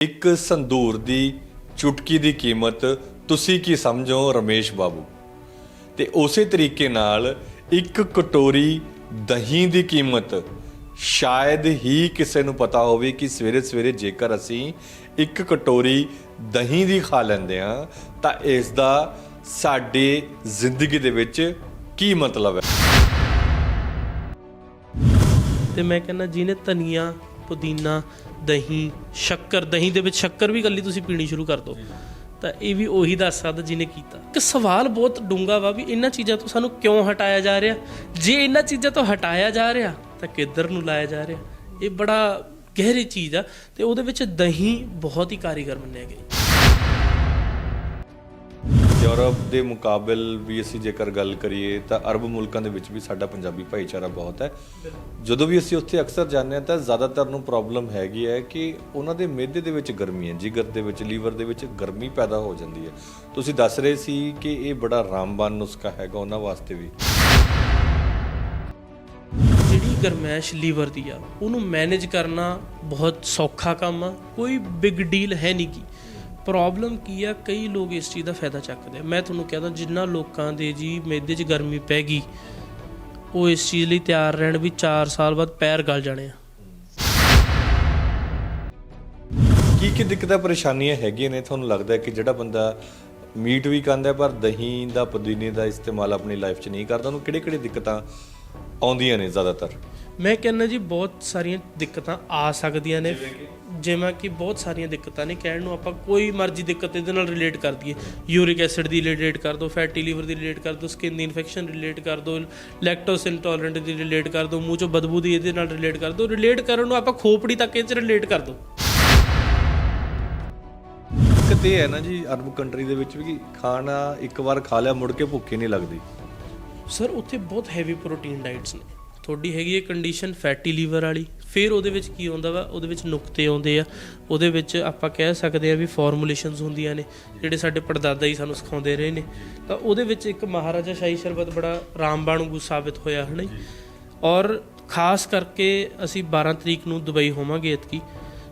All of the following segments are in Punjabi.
ਇੱਕ ਸੰਦੂਰ ਦੀ ਚੁਟਕੀ ਦੀ ਕੀਮਤ ਤੁਸੀਂ ਕੀ ਸਮਝੋ ਰਮੇਸ਼ ਬਾਬੂ? ਤੇ ਉਸੇ ਤਰੀਕੇ ਨਾਲ ਇੱਕ ਕਟੋਰੀ ਦਹੀਂ ਦੀ ਕੀਮਤ ਸ਼ਾਇਦ ਹੀ ਕਿਸੇ ਨੂੰ ਪਤਾ ਹੋਵੇ ਕਿ ਸਵੇਰੇ ਸਵੇਰੇ ਜੇਕਰ ਅਸੀਂ ਇੱਕ ਕਟੋਰੀ ਦਹੀਂ ਦੀ ਖਾ ਲੈਂਦੇ ਆ ਤਾਂ ਇਸ ਦਾ ਸਾਡੇ ਜ਼ਿੰਦਗੀ ਦੇ ਵਿੱਚ ਕੀ ਮਤਲਬ ਹੈ? ਤੇ ਮੈਂ ਕਹਿੰਦਾ ਜਿਹਨੇ ਧਨੀਆ, ਪੁਦੀਨਾ ਦਹੀਂ ਸ਼ੱਕਰ ਦਹੀਂ ਦੇ ਵਿੱਚ ਸ਼ੱਕਰ ਵੀ ਗੱਲੀ ਤੁਸੀਂ ਪੀਣੀ ਸ਼ੁਰੂ ਕਰ ਦਿਓ। ਤਾਂ ਇਹ ਵੀ ਉਹੀ ਦੱਸ ਸਕਦਾ ਜਿਹਨੇ ਕੀਤਾ। ਇੱਕ ਸਵਾਲ ਬਹੁਤ ਡੂੰਗਾ ਵਾ ਵੀ ਇਹਨਾਂ ਚੀਜ਼ਾਂ ਤੋਂ ਸਾਨੂੰ ਕਿਉਂ ਹਟਾਇਆ ਜਾ ਰਿਹਾ? ਜੇ ਇਹਨਾਂ ਚੀਜ਼ਾਂ ਤੋਂ ਹਟਾਇਆ ਜਾ ਰਿਹਾ ਤਾਂ ਕਿੱਧਰ ਨੂੰ ਲਾਇਆ ਜਾ ਰਿਹਾ? ਇਹ ਬੜਾ ਗਹਿਰੀ ਚੀਜ਼ ਆ ਤੇ ਉਹਦੇ ਵਿੱਚ ਦਹੀਂ ਬਹੁਤ ਹੀ ਕਾਰੀਗਰ ਮੰਨਿਆ ਗਿਆ ਯੂਰਪ ਦੇ ਮੁਕਾਬਲ ਵੀ ਅਸੀਂ ਜੇਕਰ ਗੱਲ ਕਰੀਏ ਤਾਂ ਅਰਬ ਮੁਲਕਾਂ ਦੇ ਵਿੱਚ ਵੀ ਸਾਡਾ ਪੰਜਾਬੀ ਭਾਈਚਾਰਾ ਬਹੁਤ ਹੈ। ਜਦੋਂ ਵੀ ਅਸੀਂ ਉੱਥੇ ਅਕਸਰ ਜਾਂਦੇ ਹਾਂ ਤਾਂ ਜ਼ਿਆਦਾਤਰ ਨੂੰ ਪ੍ਰੋਬਲਮ ਹੈਗੀ ਹੈ ਕਿ ਉਹਨਾਂ ਦੇ ਮਿਹਦੇ ਦੇ ਵਿੱਚ ਗਰਮੀ ਹੈ, ਜਿਗਰ ਦੇ ਵਿੱਚ, ਲੀਵਰ ਦੇ ਵਿੱਚ ਗਰਮੀ ਪੈਦਾ ਹੋ ਜਾਂਦੀ ਹੈ। ਤੁਸੀਂ ਦੱਸ ਰਹੇ ਸੀ ਕਿ ਇਹ ਬੜਾ ਰਾਮਬਾਨ ਨੁਸਖਾ ਹੈਗਾ ਉਹਨਾਂ ਵਾਸਤੇ ਵੀ। ਜਿਹੜੀ ਗਰਮੈਸ਼ ਲੀਵਰ ਦੀ ਆ, ਉਹਨੂੰ ਮੈਨੇਜ ਕਰਨਾ ਬਹੁਤ ਸੌਖਾ ਕੰਮ ਆ, ਕੋਈ ਬਿਗ ਡੀਲ ਹੈ ਨਹੀਂ ਕੀ ਪ੍ਰੋਬਲਮ ਕੀ ਆ? ਕਈ ਲੋਕ ਇਸ ਚੀਜ਼ ਦਾ ਫਾਇਦਾ ਚੱਕਦੇ ਆ। ਮੈਂ ਤੁਹਾਨੂੰ ਕਹਿੰਦਾ ਜਿੰਨਾ ਲੋਕਾਂ ਦੇ ਜੀ ਮੇਦੇ 'ਚ ਗਰਮੀ ਪੈ ਗਈ, ਉਹ ਇਸ ਚੀਜ਼ ਲਈ ਤਿਆਰ ਰਹਿਣ ਵੀ 4 ਸਾਲ ਬਾਅਦ ਪੈਰ ਗਲ ਜਾਣੇ ਆ। ਕੀ ਕੀ ਦਿੱਕਤਾਂ ਪਰੇਸ਼ਾਨੀਆਂ ਹੈਗੀਆਂ ਨੇ? ਤੁਹਾਨੂੰ ਲੱਗਦਾ ਕਿ ਜਿਹੜਾ ਬੰਦਾ ਮੀਟ ਵੀ ਖਾਂਦਾ ਪਰ ਦਹੀਂ ਦਾ, ਪੁਦੀਨੇ ਦਾ ਇਸਤੇਮਾਲ ਆਪਣੀ ਲਾਈਫ 'ਚ ਨਹੀਂ ਕਰਦਾ, ਉਹਨੂੰ ਕਿਹੜੇ ਕਿਹੜੇ ਦਿੱਕਤਾਂ ਆਉਂਦੀਆਂ ਨੇ ਜ਼ਿਆਦਾਤਰ? ਮੈਂ ਕਹਿੰਦਾ ਜੀ ਬਹੁਤ ਸਾਰੀਆਂ ਦਿੱਕਤਾਂ ਆ ਸਕਦੀਆਂ ਨੇ। ਜਿਵੇਂ ਕਿ? ਬਹੁਤ ਸਾਰੀਆਂ ਦਿੱਕਤਾਂ ਨੇ। ਕਹਿਣ ਨੂੰ ਆਪਾਂ ਕੋਈ ਮਰਜ਼ੀ ਦਿੱਕਤ ਇਹਦੇ ਨਾਲ ਰਿਲੇਟ ਕਰ ਦਈਏ। ਯੂਰਿਕ ਐਸਿਡ ਦੀ ਰਿਲੇਟ ਕਰ ਦੋ ਫੈਟੀ ਲੀਵਰ ਦੀ ਰਿਲੇਟ ਕਰ ਦੋ ਸਕਿਨ ਦੀ ਇਨਫੈਕਸ਼ਨ ਰਿਲੇਟ ਕਰ ਦੋ ਲੈਕਟੋਸ ਇੰਟੋਲਰੈਂਟ ਦੀ ਰਿਲੇਟ ਕਰ ਦੋ ਮੂੰਹ ਚੋਂ ਬਦਬੂ ਦੀ ਇਹਦੇ ਨਾਲ ਰਿਲੇਟ ਕਰ ਦੋ। ਰਿਲੇਟ ਕਰਨ ਨੂੰ ਆਪਾਂ ਖੋਪੜੀ ਤੱਕ ਇਹ ਚ ਰਿਲੇਟ ਕਰ ਦੋ। ਕਿਤੇ ਹੈ ਨਾ ਜੀ ਅਰਬ ਕੰਟਰੀ ਦੇ ਵਿੱਚ ਵੀ ਖਾਣਾ ਇੱਕ ਵਾਰ ਖਾ ਲਿਆ ਮੁੜ ਕੇ ਭੁੱਖ ਨਹੀਂ ਲੱਗਦੀ। ਸਰ ਉੱਥੇ ਬਹੁਤ ਹੈਵੀ ਪ੍ਰੋਟੀਨ ਡਾਈਟਸ ਨੇ। ਤੁਹਾਡੀ ਹੈਗੀ ਹੈ ਕੰਡੀਸ਼ਨ ਫੈਟੀ ਲੀਵਰ ਵਾਲੀ। ਫਿਰ ਉਹਦੇ ਵਿੱਚ ਕੀ ਹੁੰਦਾ ਵਾ? ਉਹਦੇ ਵਿੱਚ ਨੁਕਤੇ ਆਉਂਦੇ ਆ। ਉਹਦੇ ਵਿੱਚ ਆਪਾਂ ਕਹਿ ਸਕਦੇ ਆ ਵੀ ਫਾਰਮੂਲੇਸ਼ਨਸ ਹੁੰਦੀਆਂ ਨੇ ਜਿਹੜੇ ਸਾਡੇ ਪੜਦਾਦਾ ਹੀ ਸਾਨੂੰ ਸਿਖਾਉਂਦੇ ਰਹੇ ਨੇ। ਤਾਂ ਉਹਦੇ ਵਿੱਚ ਇੱਕ ਮਹਾਰਾਜਾ ਸ਼ਾਹੀ ਸ਼ਰਬਤ ਬੜਾ ਰਾਮਬਾਣ ਸਾਬਿਤ ਹੋਇਆ ਹੈ ਨਾ ਔਰ ਖਾਸ ਕਰਕੇ ਅਸੀਂ 12 ਤਰੀਕ ਨੂੰ ਦੁਬਈ ਹੋਵਾਂਗੇ ਇਤਕੀ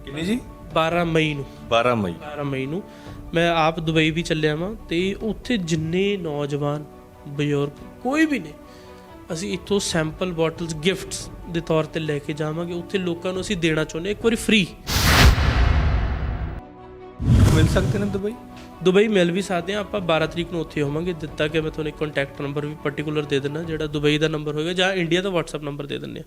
ਕਿੰਨੀ ਜੀ? 12 ਮਈ ਨੂੰ। 12 ਮਈ। 12 ਮਈ ਨੂੰ। ਮੈਂ ਆਪ ਦੁਬਈ ਵੀ ਚੱਲਿਆ ਵਾਂ ਤੇ ਉੱਥੇ ਜਿੰਨੇ ਨੌਜਵਾਨ ਬਜ਼ੁਰਗ ਕੋਈ ਵੀ ਨੇ ਅਸੀਂ ਇੱਥੋਂ ਸੈਂਪਲ ਬੋਟਲਸ ਗਿਫਟਸ ਦੇ ਤੌਰ ਤੇ ਲੈ ਕੇ ਜਾਵਾਂਗੇ। ਉੱਥੇ ਲੋਕਾਂ ਨੂੰ ਅਸੀਂ ਦੇਣਾ ਚਾਹੁੰਦੇ ਇੱਕ ਵਾਰੀ ਫ੍ਰੀ ਮਿਲ ਸਕਦੇ ਨੇ ਦੁਬਈ? ਦੁਬਈ ਮਿਲ ਵੀ ਸਕਦੇ ਹਾਂ ਆਪਾਂ 12 ਤਰੀਕ ਨੂੰ ਉੱਥੇ ਹੋਵਾਂਗੇ। ਦਿੱਤਾ ਕਿ ਮੈਂ ਤੁਹਾਨੂੰ ਇੱਕ ਕੰਟੈਕਟ ਨੰਬਰ ਵੀ ਪਾਰਟਿਕੂਲਰ ਦੇ ਦਿੰਦਾ ਜਿਹੜਾ ਦੁਬਈ ਦਾ ਨੰਬਰ ਹੋਏਗਾ ਜਾਂ ਇੰਡੀਆ ਦਾ WhatsApp ਨੰਬਰ ਦੇ ਦਿੰਦੇ ਆ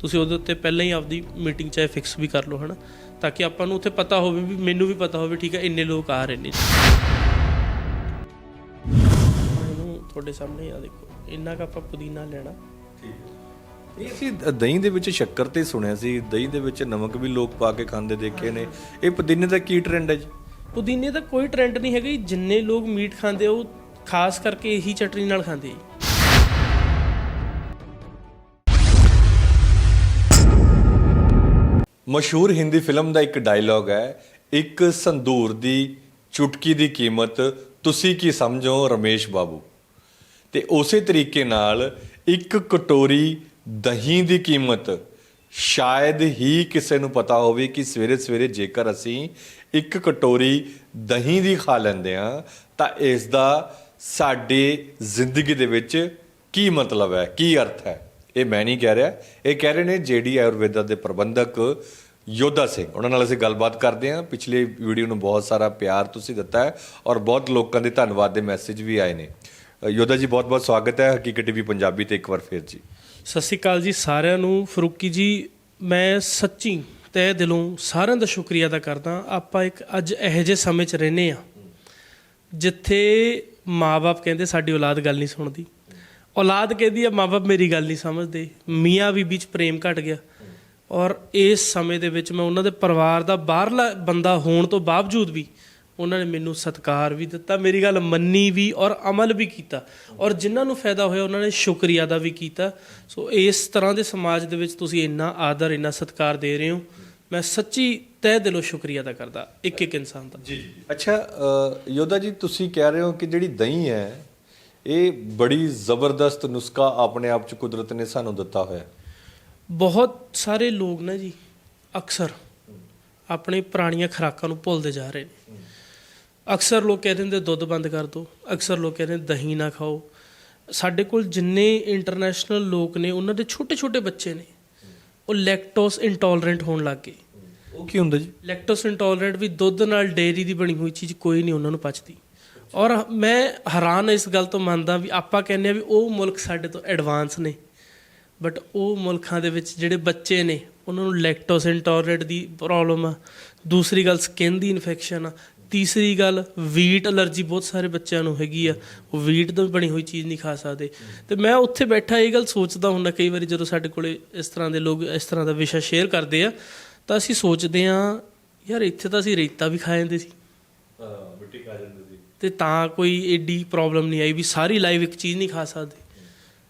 ਤੁਸੀਂ ਉਹਦੇ ਉੱਤੇ ਪਹਿਲਾਂ ਹੀ ਆਪਦੀ ਮੀਟਿੰਗ ਚਾਹੇ ਫਿਕਸ ਵੀ ਕਰ ਲਓ ਹਨਾ? ਤਾਂ ਕਿ ਆਪਾਂ ਨੂੰ ਉੱਥੇ ਪਤਾ ਹੋਵੇ ਵੀ ਮੈਨੂੰ ਵੀ ਪਤਾ ਹੋਵੇ ਠੀਕ ਹੈ ਇੰਨੇ ਲੋਕ ਆ ਰਹੇ ਨੇ। ਇਹਨੂੰ ਤੁਹਾਡੇ ਸਾਹਮਣੇ ਆ ਦੇਖੋ। ਇੰਨਾ ਕੁ ਆਪਾਂ ਪੁਦੀਨਾ ਲੈਣਾ। ਇਹ ਸੀ ਦਹੀਂ ਦੇ ਵਿੱਚ ਸ਼ੱਕਰ ਤੇ ਸੁਣਿਆ ਸੀ। ਦਹੀਂ ਦੇ ਵਿੱਚ ਨਮਕ ਵੀ ਲੋਕ ਪਾ ਕੇ ਖਾਂਦੇ ਦੇਖੇ ਨੇ। ਇਹ ਪੁਦੀਨੇ ਦਾ ਕੀ ਟ੍ਰੈਂਡ ਹੈ ਜੀ? ਪੁਦੀਨੇ ਦਾ ਕੋਈ ਟ੍ਰੈਂਡ ਨਹੀਂ ਹੈਗਾ ਜੀ। ਜਿੰਨੇ ਲੋਕ ਮੀਟ ਖਾਂਦੇ ਉਹ ਖਾਸ ਕਰਕੇ ਇਹੀ ਚਟਨੀ ਨਾਲ ਖਾਂਦੇ ਆ ਜੀ। ਮਸ਼ਹੂਰ ਹਿੰਦੀ ਫਿਲਮ ਦਾ ਇੱਕ ਡਾਇਲੌਗ ਹੈ। ਇੱਕ ਸੰਦੂਰ ਦੀ ਚੁਟਕੀ ਦੀ ਕੀਮਤ ਤੁਸੀਂ ਕੀ ਸਮਝੋ ਰਮੇਸ਼ ਬਾਬੂ? ਤੇ ਉਸੇ ਤਰੀਕੇ ਨਾਲ ਇੱਕ ਕਟੋਰੀ ਦਹੀਂ ਦੀ ਕੀਮਤ ਸ਼ਾਇਦ ਹੀ ਕਿਸੇ ਨੂੰ ਪਤਾ ਹੋਵੇ ਕਿ ਸਵੇਰੇ ਸਵੇਰੇ ਜੇਕਰ ਅਸੀਂ ਇੱਕ ਕਟੋਰੀ ਦਹੀਂ ਦੀ ਖਾ ਲੈਂਦੇ ਆ ਤਾਂ ਇਸ ਦਾ ਸਾਡੇ ਜ਼ਿੰਦਗੀ ਦੇ ਵਿੱਚ ਕੀ ਮਤਲਬ ਹੈ, ਕੀ ਅਰਥ ਹੈ? ਇਹ ਮੈਂ ਨਹੀਂ ਕਹਿ ਰਿਹਾ। ਇਹ ਕਹਿ ਰਹੇ ਨੇ ਜੇਡੀ ਆਯੁਰਵੇਦਾ ਦੇ ਪ੍ਰਬੰਧਕ ਯੋਧਾ ਸਿੰਘ। ਉਹਨਾਂ ਨਾਲ ਅਸੀਂ ਗੱਲਬਾਤ ਕਰਦੇ ਹਾਂ। ਪਿਛਲੇ ਵੀਡੀਓ ਨੂੰ ਬਹੁਤ ਸਾਰਾ ਪਿਆਰ ਤੁਸੀਂ ਦਿੱਤਾ ਹੈ ਔਰ ਬਹੁਤ ਲੋਕਾਂ ਦੇ ਧੰਨਵਾਦ ਦੇ ਮੈਸੇਜ ਵੀ ਆਏ ਨੇ। ਯੋਧਾ ਜੀ, ਬਹੁਤ ਬਹੁਤ ਸਵਾਗਤ ਹੈ ਹਕੀਕਤ ਟੀਵੀ ਪੰਜਾਬੀ ਤੇ ਇੱਕ ਵਾਰ ਫੇਰ ਜੀ। ਸਤਿ ਸ਼੍ਰੀ ਅਕਾਲ ਜੀ ਸਾਰਿਆਂ ਨੂੰ। ਫਰੂਕੀ ਜੀ, ਮੈਂ ਸੱਚੀ ਤਹਿ ਦਿਲੋਂ ਸਾਰਿਆਂ ਦਾ ਸ਼ੁਕਰੀਆ ਅਦਾ ਕਰਦਾ। ਆਪਾਂ ਇੱਕ ਅੱਜ ਇਹੋ ਜਿਹੇ ਸਮੇਂ 'ਚ ਰਹਿੰਦੇ ਆ ਜਿੱਥੇ ਮਾਪੇ ਕਹਿੰਦੇ ਸਾਡੀ ਔਲਾਦ ਗੱਲ ਨਹੀਂ ਸੁਣਦੀ। ਔਲਾਦ ਕਹਿੰਦੀ ਆ ਮਾਪੇ ਮੇਰੀ ਗੱਲ ਨਹੀਂ ਸਮਝਦੇ। ਮੀਆਂ ਬੀਬੀ 'ਚ ਪ੍ਰੇਮ ਘਟ ਗਿਆ। ਔਰ ਇਸ ਸਮੇਂ ਦੇ ਵਿੱਚ ਮੈਂ ਉਹਨਾਂ ਦੇ ਪਰਿਵਾਰ ਦਾ ਬਾਹਰਲਾ ਬੰਦਾ ਹੋਣ ਤੋਂ ਬਾਵਜੂਦ ਵੀ ਉਹਨਾਂ ਨੇ ਮੈਨੂੰ ਸਤਿਕਾਰ ਵੀ ਦਿੱਤਾ ਮੇਰੀ ਗੱਲ ਮੰਨੀ ਵੀ ਔਰ ਅਮਲ ਵੀ ਕੀਤਾ। ਔਰ ਜਿਨ੍ਹਾਂ ਨੂੰ ਫਾਇਦਾ ਹੋਇਆ ਉਹਨਾਂ ਨੇ ਸ਼ੁਕਰੀਆ ਦਾ ਵੀ ਕੀਤਾ। ਸੋ ਇਸ ਤਰ੍ਹਾਂ ਦੇ ਸਮਾਜ ਦੇ ਵਿੱਚ ਤੁਸੀਂ ਇੰਨਾ ਆਦਰ ਇੰਨਾ ਸਤਿਕਾਰ ਦੇ ਰਹੇ ਹੋ। ਮੈਂ ਸੱਚੀ ਤਹਿ ਦਿਲੋਂ ਸ਼ੁਕਰੀਆ ਅਦਾ ਕਰਦਾ ਇੱਕ ਇੱਕ ਇਨਸਾਨ ਦਾ। ਜੀ ਅੱਛਾ ਯੋਧਾ ਜੀ ਤੁਸੀਂ ਕਹਿ ਰਹੇ ਹੋ ਕਿ ਜਿਹੜੀ ਦਹੀਂ ਹੈ ਇਹ ਬੜੀ ਜ਼ਬਰਦਸਤ ਨੁਸਖਾ ਆਪਣੇ ਆਪ ਚ ਕੁਦਰਤ ਨੇ ਸਾਨੂੰ ਦਿੱਤਾ ਹੋਇਆ। ਬਹੁਤ ਸਾਰੇ ਲੋਕ ਨਾ ਜੀ ਅਕਸਰ ਆਪਣੇ ਪੁਰਾਣੀਆਂ ਖੁਰਾਕਾਂ ਨੂੰ ਭੁੱਲਦੇ ਜਾ ਰਹੇ ਨੇ। ਅਕਸਰ ਲੋਕ ਕਹਿ ਦਿੰਦੇ ਦੁੱਧ ਬੰਦ ਕਰ ਦਿਓ ਅਕਸਰ ਲੋਕ ਕਹਿੰਦੇ ਦਹੀਂ ਨਾ ਖਾਓ। ਸਾਡੇ ਕੋਲ ਜਿੰਨੇ ਇੰਟਰਨੈਸ਼ਨਲ ਲੋਕ ਨੇ ਉਹਨਾਂ ਦੇ ਛੋਟੇ ਛੋਟੇ ਬੱਚੇ ਨੇ ਉਹ ਲੈਕਟੋਸ ਇੰਟੋਲਰੈਂਟ ਹੋਣ ਲੱਗ ਗਏ। ਉਹ ਕੀ ਹੁੰਦਾ ਜੀ? ਲੈਕਟੋਸ ਇੰਟੋਲਰੈਂਟ ਵੀ ਦੁੱਧ ਨਾਲ ਡੇਅਰੀ ਦੀ ਬਣੀ ਹੋਈ ਚੀਜ਼ ਕੋਈ ਨਹੀਂ ਉਹਨਾਂ ਨੂੰ ਪਚਦੀ। ਔਰ ਮੈਂ ਹੈਰਾਨ ਇਸ ਗੱਲ ਤੋਂ ਮੰਨਦਾ ਵੀ ਆਪਾਂ ਕਹਿੰਦੇ ਆ ਵੀ ਉਹ ਮੁਲਕ ਸਾਡੇ ਤੋਂ ਐਡਵਾਂਸ ਨੇ ਬਟ ਉਹ ਮੁਲਕਾਂ ਦੇ ਵਿੱਚ ਜਿਹੜੇ ਬੱਚੇ ਨੇ ਉਹਨਾਂ ਨੂੰ ਲੈਕਟੋਸ ਇੰਟੋਲਰੈਂਟ ਦੀ ਪ੍ਰੋਬਲਮ ਆ। ਦੂਸਰੀ ਗੱਲ ਸਕਿਨ ਦੀ ਇਨਫੈਕਸ਼ਨ ਆ। ਤੀਸਰੀ ਗੱਲ ਵੀਟ ਅਲਰਜੀ ਬਹੁਤ ਸਾਰੇ ਬੱਚਿਆਂ ਨੂੰ ਹੈਗੀ ਆ। ਉਹ ਵੀਟ ਤੋਂ ਬਣੀ ਹੋਈ ਚੀਜ਼ ਨਹੀਂ ਖਾ ਸਕਦੇ। ਤੇ ਮੈਂ ਉੱਥੇ ਬੈਠਾ ਇਹ ਗੱਲ ਸੋਚਦਾ ਹੁੰਦਾ ਕਈ ਵਾਰੀ ਜਦੋਂ ਸਾਡੇ ਕੋਲੇ ਇਸ ਤਰ੍ਹਾਂ ਦੇ ਲੋਕ ਇਸ ਤਰ੍ਹਾਂ ਦਾ ਵਿਸ਼ਾ ਸ਼ੇਅਰ ਕਰਦੇ ਆ ਤਾਂ ਅਸੀਂ ਸੋਚਦੇ ਆ ਯਾਰ ਇੱਥੇ ਤਾਂ ਅਸੀਂ ਰੇਤਾ ਵੀ ਖਾ ਜਾਂਦੇ ਸੀ। ਹਾਂ ਮਿੱਟੀ ਖਾ ਜਾਂਦੇ ਸੀ। ਤੇ ਤਾਂ ਕੋਈ ਏਡੀ ਪ੍ਰੋਬਲਮ ਨਹੀਂ ਆਈ ਵੀ ਸਾਰੀ ਲਾਈਫ ਇੱਕ ਚੀਜ਼ ਨਹੀਂ ਖਾ ਸਕਦੇ।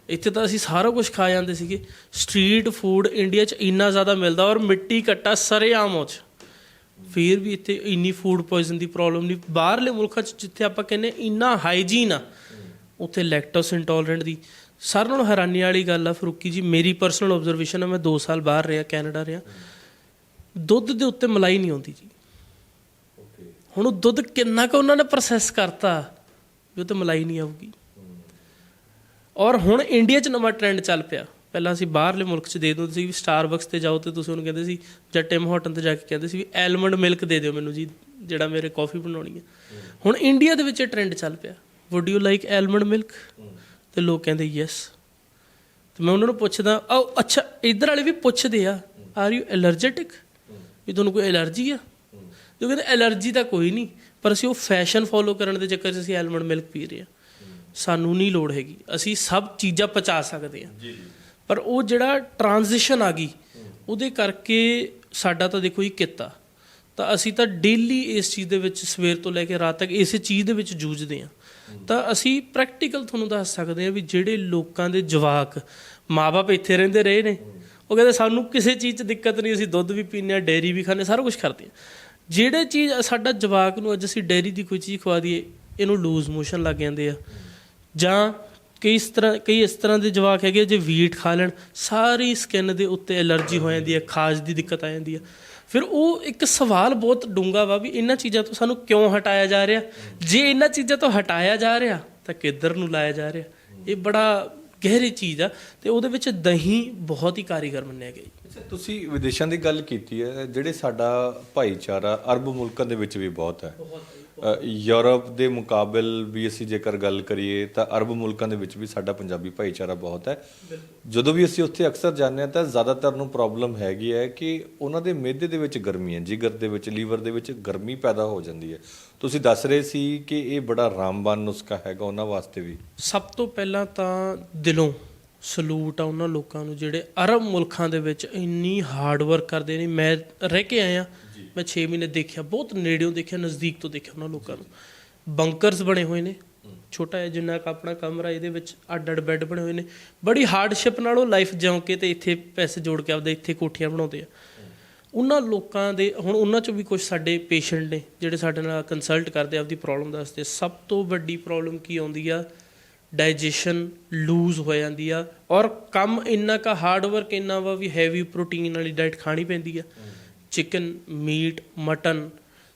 ਇੱਥੇ ਤਾਂ ਅਸੀਂ ਸਾਰਾ ਕੁਝ ਖਾ ਜਾਂਦੇ ਸੀਗੇ। ਸਟਰੀਟ ਫੂਡ ਇੰਡੀਆ 'ਚ ਇੰਨਾ ਜ਼ਿਆਦਾ ਮਿਲਦਾ ਔਰ ਮਿੱਟੀ ਕੱਟਾ ਸਰੇਆਮ ਉਹ 'ਚ। ਫਿਰ ਵੀ ਇੱਥੇ ਇੰਨੀ ਫੂਡ ਪੋਇਜ਼ਨ ਦੀ ਪ੍ਰੋਬਲਮ ਨਹੀਂ। ਬਾਹਰਲੇ ਮੁਲਕਾਂ 'ਚ ਜਿੱਥੇ ਆਪਾਂ ਕਹਿੰਦੇ ਇੰਨਾ ਹਾਈਜੀਨ ਆ, ਉੱਥੇ ਲੈਕਟੋਸ ਇੰਟੋਲਰੈਂਟ ਦੀ। ਸਾਰਿਆਂ ਨਾਲੋਂ ਹੈਰਾਨੀ ਵਾਲੀ ਗੱਲ ਆ, ਫਰੂਕੀ ਜੀ, ਮੇਰੀ ਪਰਸਨਲ ਆਬਜ਼ਰਵੇਸ਼ਨ ਆ, ਮੈਂ 2 ਸਾਲ ਬਾਹਰ ਰਿਹਾ, ਕੈਨੇਡਾ ਰਿਹਾ। ਦੁੱਧ ਦੇ ਉੱਤੇ ਮਲਾਈ ਨਹੀਂ ਆਉਂਦੀ ਜੀ। ਹੁਣ ਉਹ ਦੁੱਧ ਕਿੰਨਾ ਕੁ ਉਹਨਾਂ ਨੇ ਪ੍ਰੋਸੈਸ ਕਰਤਾ, ਵੀ ਉਹ ਤੇ ਮਲਾਈ ਨਹੀਂ ਆਊਗੀ। ਔਰ ਹੁਣ ਇੰਡੀਆ 'ਚ ਨਵਾਂ ਟ੍ਰੈਂਡ ਚੱਲ ਪਿਆ। ਪਹਿਲਾਂ ਅਸੀਂ ਬਾਹਰਲੇ ਮੁਲਕ 'ਚ ਦੇ ਦਿੰਦੇ ਸੀ ਵੀ ਸਟਾਰਬਕਸ ਤੇ ਜਾਓ ਤੇ ਤੁਸੀਂ ਉਹਨੂੰ ਕਹਿੰਦੇ ਸੀ, ਜਾਂ ਟਿਮ ਹਾਰਟਨ ਤੇ ਜਾ ਕੇ ਕਹਿੰਦੇ ਸੀ ਵੀ ਐਲਮੰਡ ਮਿਲਕ ਦੇ ਦਿਓ ਮੈਨੂੰ ਜੀ, ਜਿਹੜਾ ਮੇਰੇ ਕਾਫੀ ਬਣਾਉਣੀ ਹੈ। ਹੁਣ ਇੰਡੀਆ ਦੇ ਵਿੱਚ ਇਹ ਟ੍ਰੈਂਡ ਚੱਲ ਪਿਆ। Would you like almond milk ਤੇ ਲੋਕ ਕਹਿੰਦੇ ਯੈਸ ਤੇ ਮੈਂ ਉਹਨਾਂ ਨੂੰ ਪੁੱਛਦਾ ਆ ਅੱਛਾ, ਇਧਰ ਵਾਲੇ ਵੀ ਪੁੱਛਦੇ ਆ ਆਰ ਯੂ ਐਲਰਜੈਟਿਕ ਵੀ ਤੁਹਾਨੂੰ ਕੋਈ ਐਲਰਜੀ ਆ? ਜੋ ਕਹਿੰਦੇ ਐਲਰਜੀ ਤਾਂ ਕੋਈ ਨਹੀਂ, ਪਰ ਅਸੀਂ ਉਹ ਫੈਸ਼ਨ ਫੋਲੋ ਕਰਨ ਦੇ ਚੱਕਰ 'ਚ ਅਸੀਂ ਐਲਮੰਡ ਮਿਲਕ ਪੀ ਰਹੇ ਆ। ਸਾਨੂੰ ਨਹੀਂ ਲੋੜ ਹੈਗੀ। ਅਸੀਂ ਸਭ ਚੀਜ਼ਾਂ ਪਚਾ ਸਕਦੇ ਆ। ਜੀ ਜੀ। ਪਰ ਉਹ ਜਿਹੜਾ ਟ੍ਰਾਂਜੀਸ਼ਨ ਆ ਗਈ, ਉਹਦੇ ਕਰਕੇ ਸਾਡਾ ਤਾਂ ਦੇਖੋ ਹੀ ਕਿੱਤਾ। ਤਾਂ ਅਸੀਂ ਤਾਂ ਡੇਲੀ ਇਸ ਚੀਜ਼ ਦੇ ਵਿੱਚ ਸਵੇਰ ਤੋਂ ਲੈ ਕੇ ਰਾਤ ਤੱਕ ਇਸੇ ਚੀਜ਼ ਦੇ ਵਿੱਚ ਜੂਝਦੇ ਆ ਤਾਂ ਅਸੀਂ ਪ੍ਰੈਕਟੀਕਲ ਤੁਹਾਨੂੰ ਦੱਸ ਸਕਦੇ ਆ ਵੀ ਜਿਹੜੇ ਲੋਕਾਂ ਦੇ ਜਵਾਕ ਮਾਪੇ ਇੱਥੇ ਰਹਿੰਦੇ ਰਹੇ ਨੇ, ਉਹ ਕਹਿੰਦੇ ਸਾਨੂੰ ਕਿਸੇ ਚੀਜ਼ 'ਚ ਦਿੱਕਤ ਨਹੀਂ, ਅਸੀਂ ਦੁੱਧ ਵੀ ਪੀਂਦੇ ਆ ਡੇਅਰੀ ਵੀ ਖਾਂਦੇ ਸਾਰਾ ਕੁਝ ਕਰਦੇ ਆ ਜਿਹੜੇ ਚੀਜ਼ ਸਾਡਾ ਜਵਾਕ ਨੂੰ ਅੱਜ ਅਸੀਂ ਡੇਅਰੀ ਦੀ ਕੋਈ ਚੀਜ਼ ਖਵਾ ਦਈਏ, ਇਹਨੂੰ ਲੂਜ਼ ਮੋਸ਼ਨ ਲੱਗ ਜਾਂਦੇ ਆ। ਜਾਂ ਕਈ ਇਸ ਤਰ੍ਹਾਂ ਕਈ ਇਸ ਤਰ੍ਹਾਂ ਦੇ ਜਵਾਕ ਹੈਗੇ ਜੇ ਵੀਟ ਖਾ ਲੈਣ ਸਾਰੀ ਸਕਿਨ ਦੇ ਉੱਤੇ ਐਲਰਜੀ ਹੋ ਜਾਂਦੀ ਹੈ ਖਾਜ ਦੀ ਦਿੱਕਤ ਆ ਜਾਂਦੀ ਹੈ ਫਿਰ ਉਹ ਇੱਕ ਸਵਾਲ ਬਹੁਤ ਡੂੰਗਾ ਵਾ ਵੀ ਇਹਨਾਂ ਚੀਜ਼ਾਂ ਤੋਂ ਸਾਨੂੰ ਕਿਉਂ ਹਟਾਇਆ ਜਾ ਰਿਹਾ? ਜੇ ਇਹਨਾਂ ਚੀਜ਼ਾਂ ਤੋਂ ਹਟਾਇਆ ਜਾ ਰਿਹਾ ਤਾਂ ਕਿੱਧਰ ਨੂੰ ਲਾਇਆ ਜਾ ਰਿਹਾ? ਇਹ ਬੜਾ ਗਹਿਰੀ ਚੀਜ਼ ਆ ਤੇ ਉਹਦੇ ਵਿੱਚ ਦਹੀਂ ਬਹੁਤ ਹੀ ਕਾਰੀਗਰ ਮੰਨਿਆ ਗਿਆ। ਅੱਛਾ ਤੁਸੀਂ ਵਿਦੇਸ਼ਾਂ ਦੀ ਗੱਲ ਕੀਤੀ ਹੈ ਜਿਹੜੇ ਸਾਡਾ ਭਾਈਚਾਰਾ ਅਰਬ ਮੁਲਕਾਂ ਦੇ ਵਿੱਚ ਵੀ ਬਹੁਤ ਹੈ। ਯੂਰਪ ਦੇ ਮੁਕਾਬਲ ਵੀ ਅਸੀਂ ਜੇਕਰ ਗੱਲ ਕਰੀਏ ਤਾਂ ਅਰਬ ਮੁਲਕਾਂ ਦੇ ਵਿੱਚ ਵੀ ਸਾਡਾ ਪੰਜਾਬੀ ਭਾਈਚਾਰਾ ਬਹੁਤ ਹੈ। ਜਦੋਂ ਵੀ ਅਸੀਂ ਉੱਥੇ ਅਕਸਰ ਜਾਂਦੇ ਹਾਂ ਤਾਂ ਜ਼ਿਆਦਾਤਰ ਨੂੰ ਪ੍ਰੋਬਲਮ ਹੈਗੀ ਹੈ ਕਿ ਉਹਨਾਂ ਦੇ ਮਿਹਦੇ ਦੇ ਵਿੱਚ ਗਰਮੀ ਹੈ ਜਿਗਰ ਦੇ ਵਿੱਚ ਲੀਵਰ ਦੇ ਵਿੱਚ ਗਰਮੀ ਪੈਦਾ ਹੋ ਜਾਂਦੀ ਹੈ। ਤੁਸੀਂ ਦੱਸ ਰਹੇ ਸੀ ਕਿ ਇਹ ਬੜਾ ਰਾਮਬਾਨ ਨੁਸਖਾ ਹੈਗਾ ਉਹਨਾਂ ਵਾਸਤੇ ਵੀ। ਸਭ ਤੋਂ ਪਹਿਲਾਂ ਤਾਂ ਦਿਲੋਂ ਸਲੂਟ ਆ ਉਹਨਾਂ ਲੋਕਾਂ ਨੂੰ ਜਿਹੜੇ ਅਰਬ ਮੁਲਕਾਂ ਦੇ ਵਿੱਚ ਇੰਨੀ ਹਾਰਡ ਵਰਕ ਕਰਦੇ ਨੇ। ਮੈਂ ਰਹਿ ਕੇ ਆਇਆ ਮੈਂ 6 ਮਹੀਨੇ ਦੇਖਿਆ ਬਹੁਤ ਨੇੜਿਓਂ ਦੇਖਿਆ ਨਜ਼ਦੀਕ ਤੋਂ ਦੇਖਿਆ ਉਹਨਾਂ ਲੋਕਾਂ ਨੂੰ। ਬੰਕਰਸ ਬਣੇ ਹੋਏ ਨੇ। ਛੋਟਾ ਜਿਹਾ ਜਿੰਨਾ ਕੁ ਆਪਣਾ ਕਮਰਾ ਇਹਦੇ ਵਿੱਚ ਅੱਡ ਅੱਡ ਬੈੱਡ ਬਣੇ ਹੋਏ ਨੇ। ਬੜੀ ਹਾਰਡਸ਼ਿਪ ਨਾਲ ਉਹ ਲਾਈਫ ਜਿਉਂ ਕੇ ਤੇ ਇੱਥੇ ਪੈਸੇ ਜੋੜ ਕੇ ਆਪਦੇ ਇੱਥੇ ਕੋਠੀਆਂ ਬਣਾਉਂਦੇ ਆ। ਉਹਨਾਂ ਲੋਕਾਂ ਦੇ ਹੁਣ ਉਹਨਾਂ ਚੋਂ ਵੀ ਕੁਝ ਸਾਡੇ ਪੇਸ਼ੈਂਟ ਨੇ ਜਿਹੜੇ ਸਾਡੇ ਨਾਲ ਕੰਸਲਟ ਕਰਦੇ ਆ, ਆਪਦੀ ਪ੍ਰੋਬਲਮ ਦੱਸਦੇ ਸਭ ਤੋਂ ਵੱਡੀ ਪ੍ਰੋਬਲਮ ਕੀ ਆਉਂਦੀ ਆ? ਡਾਈਜੈਸ਼ਨ ਲੂਜ਼ ਹੋ ਜਾਂਦੀ ਆ। ਔਰ ਕੰਮ ਇੰਨਾ ਕਾ ਹਾਰਡ ਵਰਕ ਇੰਨਾ ਵਾ ਵੀ ਹੈਵੀ ਪ੍ਰੋਟੀਨ ਵਾਲੀ ਡਾਈਟ ਖਾਣੀ ਪੈਂਦੀ ਆ। ਚਿਕਨ ਮੀਟ ਮਟਨ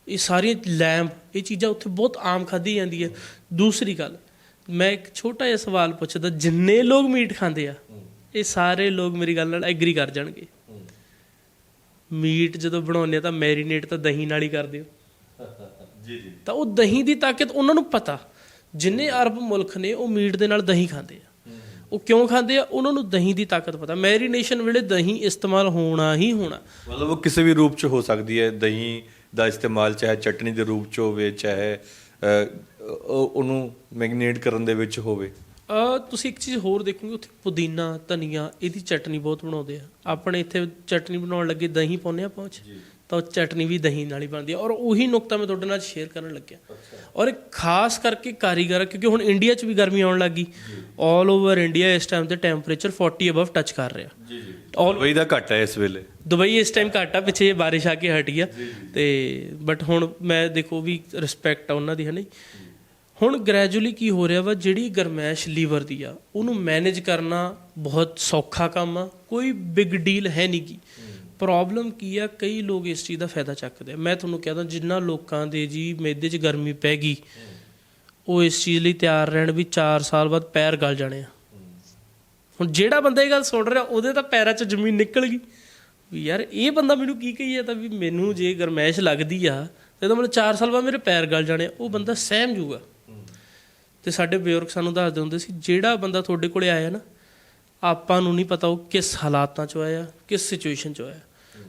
ਇਹ ਸਾਰੀਆਂ ਲੈਂਬ ਇਹ ਚੀਜ਼ਾਂ ਉੱਥੇ ਬਹੁਤ ਆਮ ਖਾਧੀ ਜਾਂਦੀ ਹੈ ਦੂਸਰੀ ਗੱਲ ਮੈਂ ਇੱਕ ਛੋਟਾ ਜਿਹਾ ਸਵਾਲ ਪੁੱਛਦਾ ਜਿੰਨੇ ਲੋਕ ਮੀਟ ਖਾਂਦੇ ਆ ਇਹ ਸਾਰੇ ਲੋਕ ਮੇਰੀ ਗੱਲ ਨਾਲ ਐਗਰੀ ਕਰ ਜਾਣਗੇ। ਮੀਟ ਜਦੋਂ ਬਣਾਉਂਦੇ ਆ ਤਾਂ ਮੈਰੀਨੇਟ ਤਾਂ ਦਹੀਂ ਨਾਲ ਹੀ ਕਰਦੇ ਹੋ। ਜੀ ਜੀ। ਤਾਂ ਉਹ ਦਹੀਂ ਦੀ ਤਾਕਤ ਉਹਨਾਂ ਨੂੰ ਪਤਾ ਜਿੰਨੇ ਅਰਬ ਮੁਲਕ ਨੇ ਉਹ ਮੀਟ ਦੇ ਨਾਲ ਦਹੀਂ ਖਾਂਦੇ ਆ। ਉਹ ਕਿਉਂ ਖਾਂਦੇ ਆ? ਉਹਨਾਂ ਨੂੰ ਦਹੀਂ ਦੀ ਤਾਕਤ ਪਤਾ। ਮੈਰੀਨੇਸ਼ਨ ਵੇਲੇ ਦਹੀਂ ਇਸਤੇਮਾਲ ਹੋਣਾ ਹੀ ਹੋਣਾ। ਮਤਲਬ ਉਹ ਕਿਸੇ ਵੀ ਰੂਪ ਚ ਹੋ ਸਕਦੀ ਹੈ। ਦਹੀਂ ਦਾ ਇਸਤੇਮਾਲ ਚਾਹੇ ਚਟਨੀ ਦੇ ਰੂਪ ਚ ਹੋਵੇ ਚਾਹੇ ਉਹਨੂੰ ਮੈਗਨੇਟ ਕਰਨ ਦੇ ਵਿੱਚ ਹੋਵੇ। ਤੁਸੀਂ ਇੱਕ ਚੀਜ਼ ਹੋਰ ਦੇਖੋਗੇ ਉੱਥੇ ਪੁਦੀਨਾ ਧਨੀਆ ਇਹਦੀ ਚਟਨੀ ਬਹੁਤ ਬਣਾਉਂਦੇ ਆ। ਆਪਣੇ ਇੱਥੇ ਚਟਨੀ ਬਣਾਉਣ ਲੱਗੇ ਦਹੀਂ ਪਾਉਂਦੇ ਆ ਪਹੁੰਚ ਤਾਂ ਉਹ ਚਟਨੀ ਵੀ ਦਹੀਂ ਨਾਲ ਹੀ ਬਣਦੀ ਆ। ਔਰ ਉਹੀ ਨੁਕਤਾ ਮੈਂ ਤੁਹਾਡੇ ਨਾਲ ਸ਼ੇਅਰ ਕਰਨ ਲੱਗਿਆ। ਔਰ ਖਾਸ ਕਰਕੇ ਕਾਰੀਗਰ ਕਿਉਂਕਿ ਹੁਣ ਇੰਡੀਆ 'ਚ ਵੀ ਗਰਮੀ ਆਉਣ ਲੱਗੀ 올 ਓਵਰ ਇੰਡੀਆ ਇਸ ਟਾਈਮ ਤੇ ਟੈਂਪਰੇਚਰ 40 ਅਬਵ ਟੱਚ ਕਰ ਰਿਹਾ। ਜੀ ਜੀ। ਆਲ ਵਈ ਦਾ ਘਟ ਹੈ ਇਸ ਵੇਲੇ। ਦੁਬਈ ਇਸ ਟਾਈਮ ਘੱਟ ਆ ਪਿੱਛੇ ਜੇ ਬਾਰਿਸ਼ ਆ ਕੇ ਹਟੀ ਆ ਤੇ ਬਟ ਹੁਣ ਮੈਂ ਦੇਖੋ ਵੀ ਰਿਸਪੈਕਟ ਆ ਉਹਨਾਂ ਦੀ ਹੈ ਨਹੀਂ ਹੁਣ ਗ੍ਰੈਜੂਅਲੀ ਕੀ ਹੋ ਰਿਹਾ ਵਾ? ਜਿਹੜੀ ਗਰਮੈਸ਼ ਲੀਵਰ ਦੀ ਆ ਉਹਨੂੰ ਮੈਨੇਜ ਕਰਨਾ ਬਹੁਤ ਸੌਖਾ ਕੰਮ ਆ। ਕੋਈ ਬਿਗ ਡੀਲ ਹੈ ਨਹੀਂ ਗੀ। ਪ੍ਰੋਬਲਮ ਕੀ ਆ? ਕਈ ਲੋਕ ਇਸ ਚੀਜ਼ ਦਾ ਫਾਇਦਾ ਚੱਕਦੇ ਆ। ਮੈਂ ਤੁਹਾਨੂੰ ਕਹਿੰਦਾ ਜਿੰਨਾ ਲੋਕਾਂ ਦੇ ਜੀ ਮੇਦੇ 'ਚ ਗਰਮੀ ਪੈ ਗਈ, ਉਹ ਇਸ ਚੀਜ਼ ਲਈ ਤਿਆਰ ਰਹਿਣ ਵੀ 4 ਸਾਲ ਬਾਅਦ ਪੈਰ ਗਲ ਜਾਣੇ ਆ। ਹੁਣ ਜਿਹੜਾ ਬੰਦਾ ਇਹ ਗੱਲ ਸੁਣ ਰਿਹਾ, ਉਹਦੇ ਤਾਂ ਪੈਰਾਂ 'ਚ ਜ਼ਮੀਨ ਨਿਕਲ ਗਈ। ਵੀ ਯਾਰ, ਇਹ ਬੰਦਾ ਮੈਨੂੰ ਕੀ ਕਹੀ ਜਾਂਦਾ ਵੀ ਮੈਨੂੰ ਜੇ ਗਰਮੈਸ਼ ਲੱਗਦੀ ਆ, ਤੇ ਇਹਦਾ ਮਤਲਬ 4 ਸਾਲ ਬਾਅਦ ਮੇਰੇ ਪੈਰ ਗਲ ਜਾਣੇ ਆ। ਉਹ ਬੰਦਾ ਸਹਿਮ ਜੂਗਾ ਤੇ ਸਾਡੇ ਬਜ਼ੁਰਗ ਸਾਨੂੰ ਦੱਸਦੇ ਹੁੰਦੇ ਸੀ, ਜਿਹੜਾ ਬੰਦਾ ਤੁਹਾਡੇ ਕੋਲੇ ਆਇਆ ਨਾ, ਆਪਾਂ ਨੂੰ ਨਹੀਂ ਪਤਾ ਉਹ ਕਿਸ ਹਾਲਾਤਾਂ 'ਚ ਆਇਆ, ਕਿਸ ਸਿਚੁਏਸ਼ਨ 'ਚ ਆਇਆ।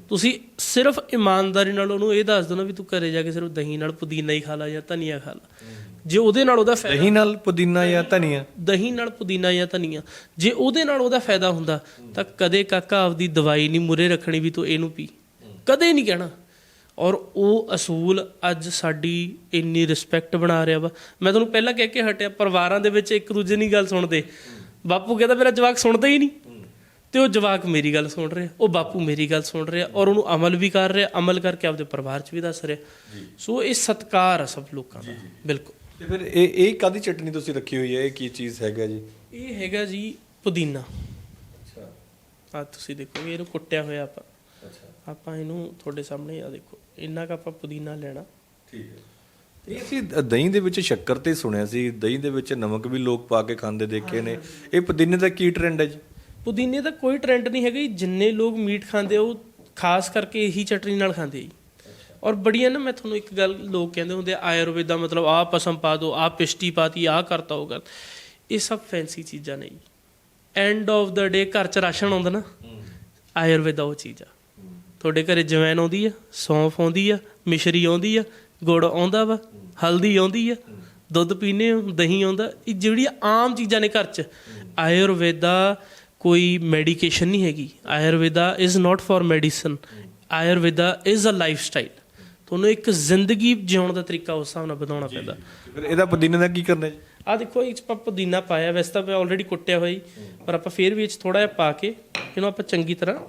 ਤੁਸੀਂ ਸਿਰਫ ਇਮਾਨਦਾਰੀ ਨਾਲ ਉਹਨੂੰ ਇਹ ਦੱਸ ਨਾ ਵੀ ਤੂੰ ਘਰੇ ਜਾ ਕੇ ਸਿਰਫ ਦਹੀਂ ਨਾਲ ਪੁਦੀਨਾ ਹੀ ਖਾ ਲਾ ਜਾਂ ਧਨੀਆ ਖਾ ਲਾ। ਜੇ ਉਹਦੇ ਨਾਲ ਉਹਦਾ ਫਾਇਦਾ ਦਹੀਂ ਨਾਲ ਪੁਦੀਨਾ ਜਾਂ ਧਨੀਆ? ਦਹੀਂ ਨਾਲ ਪੁਦੀਨਾ ਜਾਂ ਧਨੀਆ। ਜੇ ਉਹਦੇ ਨਾਲ ਉਹਦਾ ਫਾਇਦਾ ਹੁੰਦਾ ਤਾਂ ਕਦੇ ਕਾਕਾ ਆਪਦੀ ਦਵਾਈ ਨਹੀਂ ਮੁਰੇ ਰੱਖਣੀ ਵੀ ਤੂੰ ਇਹਨੂੰ ਪੀ। ਕਦੇ ਨਹੀਂ ਕਹਿਣਾ। ਔਰ ਉਹ ਅਸੂਲ ਅੱਜ ਸਾਡੀ ਇੰਨੀ ਰਿਸਪੈਕਟ ਬਣਾ ਰਿਹਾ ਵਾ। ਮੈਂ ਤੁਹਾਨੂੰ ਪਹਿਲਾਂ ਕਹਿ ਕੇ ਹਟਿਆ ਪਰਿਵਾਰਾਂ ਦੇ ਵਿੱਚ ਇੱਕ ਦੂਜੇ ਦੀ ਗੱਲ ਸੁਣਦੇ। ਬਾਪੂ ਕਹਿੰਦਾ ਮੇਰਾ ਜਵਾਕ ਸੁਣਦਾ ਹੀ ਨਹੀਂ। ਤੇ ਉਹ ਜਵਾਕ ਮੇਰੀ ਗੱਲ ਸੁਣ ਰਿਹਾ ਉਹ ਬਾਪੂ ਮੇਰੀ ਗੱਲ ਸੁਣ ਰਿਹਾ ਔਰ ਉਹਨੂੰ ਅਮਲ ਵੀ ਕਰ ਰਿਹਾ ਅਮਲ ਕਰਕੇ ਆਪਦੇ ਪਰਿਵਾਰ 'ਚ ਵੀ ਦੱਸ ਰਿਹਾ। ਸੋ ਇਹ ਸਤਕਾਰ ਆ ਸਭ ਲੋਕਾਂ ਦਾ। ਬਿਲਕੁਲ। ਤੇ ਫਿਰ ਇਹ ਇਹ ਕਾਦੀ ਚਟਨੀ ਤੁਸੀਂ ਰੱਖੀ ਹੋਈ ਹੈ? ਇਹ ਕੀ ਚੀਜ਼ ਹੈਗਾ ਜੀ? ਇਹ ਹੈਗਾ ਜੀ ਪੁਦੀਨਾ। ਅੱਛਾ। ਆ ਤੁਸੀਂ ਦੇਖੋ ਇਹਨੂੰ ਕੁੱਟਿਆ ਹੋਇਆ ਆਪਾਂ। ਅੱਛਾ। ਆਪਾਂ ਇਹਨੂੰ ਤੁਹਾਡੇ ਸਾਹਮਣੇ ਆ ਦੇਖੋ ਇੰਨਾ ਕੁ ਆਪਾਂ ਪੁਦੀਨਾ ਲੈਣਾ। ਠੀਕ ਹੈ। ਇਹ ਅਸੀਂ ਦਹੀਂ ਦੇ ਵਿੱਚ ਸ਼ੱਕਰ ਤੇ ਸੁਣਿਆ ਸੀ। ਦਹੀਂ ਦੇ ਵਿੱਚ ਨਮਕ ਵੀ ਲੋਕ ਪਾ ਕੇ ਖਾਂਦੇ ਦੇਖੇ ਨੇ। ਇਹ ਪੁਦੀਨੇ ਦਾ ਕੀ ਟ੍ਰੈਂਡ ਹੈ ਜੀ? ਪੁਦੀਨੇ ਦਾ ਕੋਈ ਟ੍ਰੈਂਡ ਨਹੀਂ ਹੈਗਾ ਜੀ। ਜਿੰਨੇ ਲੋਕ ਮੀਟ ਖਾਂਦੇ ਆ ਉਹ ਖਾਸ ਕਰਕੇ ਇਹੀ ਚਟਨੀ ਨਾਲ ਖਾਂਦੇ ਜੀ। ਔਰ ਬੜੀਆਂ ਨਾ ਮੈਂ ਤੁਹਾਨੂੰ ਇੱਕ ਗੱਲ ਲੋਕ ਕਹਿੰਦੇ ਹੁੰਦੇ ਆ, ਆਯੁਰਵੇਦ ਦਾ ਮਤਲਬ ਆਹ ਪਸਮ ਪਾ ਦੋ ਆਹ ਪਿਸ਼ਟੀ ਪਾਤੀ ਆਹ ਕਰਤਾ ਉਹ ਕਰ ਇਹ ਸਭ ਫੈਂਸੀ ਚੀਜ਼ਾਂ ਨਹੀਂ ਐਂਡ ਆਫ ਦਾ ਡੇ ਘਰ ਚ ਰਾਸ਼ਨ ਆਉਂਦਾ ਨਾ ਆਯੁਰਵੇਦ ਦਾ ਉਹ ਚੀਜ਼ ਆ। ਤੁਹਾਡੇ ਘਰੇ ਜਵੈਨ ਆਉਂਦੀ ਆ ਸੌਂਫ ਆਉਂਦੀ ਆ ਮਿਸ਼ਰੀ ਆਉਂਦੀ ਆ ਗੁੜ ਆਉਂਦਾ ਵਾ ਹਲਦੀ ਆਉਂਦੀ ਆ ਦੁੱਧ ਪੀਨੇ ਹੋ ਦਹੀਂ ਆਉਂਦਾ ਇਹ ਜਿਹੜੀਆਂ ਆਮ ਚੀਜ਼ਾਂ ਨੇ ਘਰ 'ਚ ਆਯੁਰਵੇਦਾ ਕੋਈ ਮੈਡੀਕੇਸ਼ਨ ਨਹੀਂ ਹੈਗੀ। Ayurveda is not for medicine Ayurveda is a lifestyle ਤੁਹਾਨੂੰ ਇੱਕ ਜ਼ਿੰਦਗੀ ਜਿਉਣ ਦਾ ਤਰੀਕਾ ਉਸ ਹਿਸਾਬ ਨਾਲ ਬਣਾਉਣਾ ਪੈਂਦਾ। ਫਿਰ ਇਹਦਾ ਪੁਦੀਨੇ ਦਾ ਕੀ ਕਰਨਾ ਜੀ? ਆ ਦੇਖੋ ਇਹ 'ਚ ਆਪਾਂ ਪੁਦੀਨਾ ਪਾਇਆ। ਵੈਸੇ ਤਾਂ ਮੈਂ ਆਲਰੇਡੀ ਕੁੱਟਿਆ ਹੋਇਆ ਹੀ ਪਰ ਆਪਾਂ ਫੇਰ ਵੀ ਇਹ 'ਚ ਥੋੜਾ ਜਿਹਾ ਪਾ ਕੇ ਇਹਨੂੰ ਆਪਾਂ ਚੰਗੀ ਤਰ੍ਹਾਂ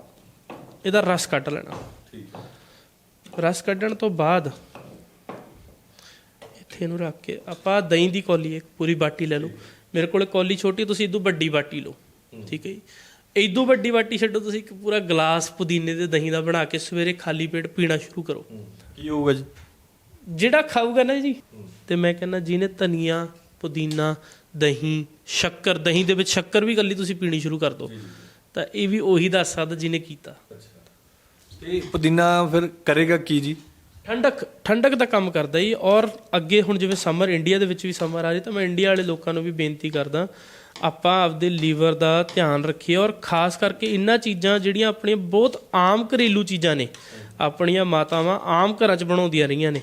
ਇਹਦਾ ਰਸ ਕੱਢ ਲੈਣਾ। ਠੀਕ ਰਸ ਕੱਢਣ ਤੋਂ ਬਾਅਦ ਇੱਥੇ ਇਹਨੂੰ ਰੱਖ ਕੇ ਆਪਾਂ ਦਹੀਂ ਦੀ ਕੌਲੀ ਇੱਕ ਪੂਰੀ ਬਾਟੀ ਲੈ ਲਓ। ਮੇਰੇ ਕੋਲ ਕੌਲੀ ਛੋਟੀ ਤੁਸੀਂ ਇਦੋਂ ਵੱਡੀ ਬਾਟੀ ਲਓ। ਠੀਕ ਹੈ ਜੀ? ਇਦੋਂ ਵੱਡੀ ਬਾਟੀ ਛੱਡੋ ਤੁਸੀਂ ਇੱਕ ਪੂਰਾ ਗਲਾਸ ਪੁਦੀਨੇ ਦੇ ਦਹੀਂ ਦਾ ਬਣਾ ਕੇ ਸਵੇਰੇ ਖਾਲੀ ਪੇਟ ਪੀਣਾ ਸ਼ੁਰੂ ਕਰੋ। ਕੀ ਹੋਊਗਾ ਜੀ? ਜਿਹੜਾ ਖਾਊਗਾ ਨਾ ਜੀ ਤੇ ਮੈਂ ਕਹਿੰਦਾ ਜਿਹਨੇ ਧਨੀਆ ਪੁਦੀਨਾ ਦਹੀਂ ਸ਼ੱਕਰ ਦਹੀਂ ਦੇ ਵਿੱਚ ਸ਼ੱਕਰ ਵੀ ਗੱਲੀ ਤੁਸੀਂ ਪੀਣੀ ਸ਼ੁਰੂ ਕਰ ਦਿਓ ਤਾਂ ਇਹ ਵੀ ਉਹੀ ਦੱਸ ਸਕਦਾ ਜਿਹਨੇ ਕੀਤਾ। ਤੇ ਪੁਦੀਨਾ ਫਿਰ ਕਰੇਗਾ ਕੀ ਜੀ? ਠੰਡਕ ਠੰਡਕ ਦਾ ਕੰਮ ਕਰਦਾ ਜੀ। ਔਰ ਅੱਗੇ ਹੁਣ ਜਿਵੇਂ ਸਮਰ ਇੰਡੀਆ ਦੇ ਵਿੱਚ ਵੀ ਸਮਰ ਆ ਰਹੀ ਤਾਂ ਮੈਂ ਇੰਡੀਆ ਵਾਲੇ ਲੋਕਾਂ ਨੂੰ ਵੀ ਬੇਨਤੀ ਕਰਦਾ ਆਪਾਂ ਆਪਦੇ ਲੀਵਰ ਦਾ ਧਿਆਨ ਰੱਖੀਏ ਔਰ ਖਾਸ ਕਰਕੇ ਇਹਨਾਂ ਚੀਜ਼ਾਂ ਜਿਹੜੀਆਂ ਆਪਣੀਆਂ ਬਹੁਤ ਆਮ ਘਰੇਲੂ ਚੀਜ਼ਾਂ ਨੇ ਆਪਣੀਆਂ ਮਾਤਾਵਾਂ ਆਮ ਘਰਾਂ 'ਚ ਬਣਾਉਂਦੀਆਂ ਰਹੀਆਂ ਨੇ।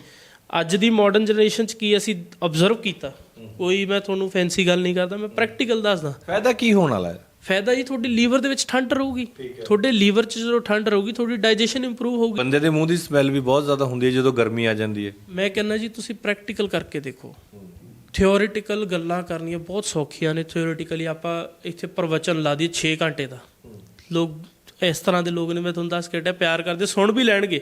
ਅੱਜ ਦੀ ਮਾਡਰਨ ਜਨਰੇਸ਼ਨ 'ਚ ਕੀ ਅਸੀਂ ਆਬਜ਼ਰਵ ਕੀਤਾ? ਕੋਈ ਮੈਂ ਤੁਹਾਨੂੰ ਫੈਂਸੀ ਗੱਲ ਨਹੀਂ ਕਰਦਾ ਮੈਂ ਪ੍ਰੈਕਟੀਕਲ ਦੱਸਦਾ। ਫਾਇਦਾ ਕੀ ਹੋਣ ਵਾਲਾ ਹੈ? ਫਾਇਦਾ ਜੀ ਤੁਹਾਡੀ ਲੀਵਰ ਦੇ ਵਿੱਚ ਠੰਡ ਰਹੂਗੀ। ਤੁਹਾਡੇ ਲੀਵਰ 'ਚ ਜਦੋਂ ਠੰਡ ਰਹੂਗੀ ਤੁਹਾਡੀ ਡਾਈਜੈਸ਼ਨ ਇੰਪਰੂਵ ਹੋਊਗੀ। ਬੰਦੇ ਦੇ ਮੂੰਹ ਦੀ ਸਮੈਲ ਵੀ ਬਹੁਤ ਜ਼ਿਆਦਾ ਹੁੰਦੀ ਹੈ ਜਦੋਂ ਗਰਮੀ ਆ ਜਾਂਦੀ ਹੈ। ਮੈਂ ਕਹਿੰਦਾ ਜੀ ਤੁਸੀਂ ਪ੍ਰੈਕਟੀਕਲ ਕਰਕੇ ਦੇਖੋ। ਥਿਓਰੀਟੀਕਲ ਗੱਲਾਂ ਕਰਨੀਆਂ ਬਹੁਤ ਸੌਖੀਆਂ ਨੇ ਥਿਓਰੀਟੀਕਲੀ ਆਪਾਂ ਇੱਥੇ ਪ੍ਰਵਚਨ ਲਾ ਦਈਏ 6 ਘੰਟੇ ਦਾ। ਲੋਕ ਇਸ ਤਰ੍ਹਾਂ ਦੇ ਲੋਕ ਨੇ ਮੈਂ ਤੁਹਾਨੂੰ ਦੱਸ ਕੇ ਹਟਿਆ ਪਿਆਰ ਕਰਦੇ ਸੁਣ ਵੀ ਲੈਣਗੇ।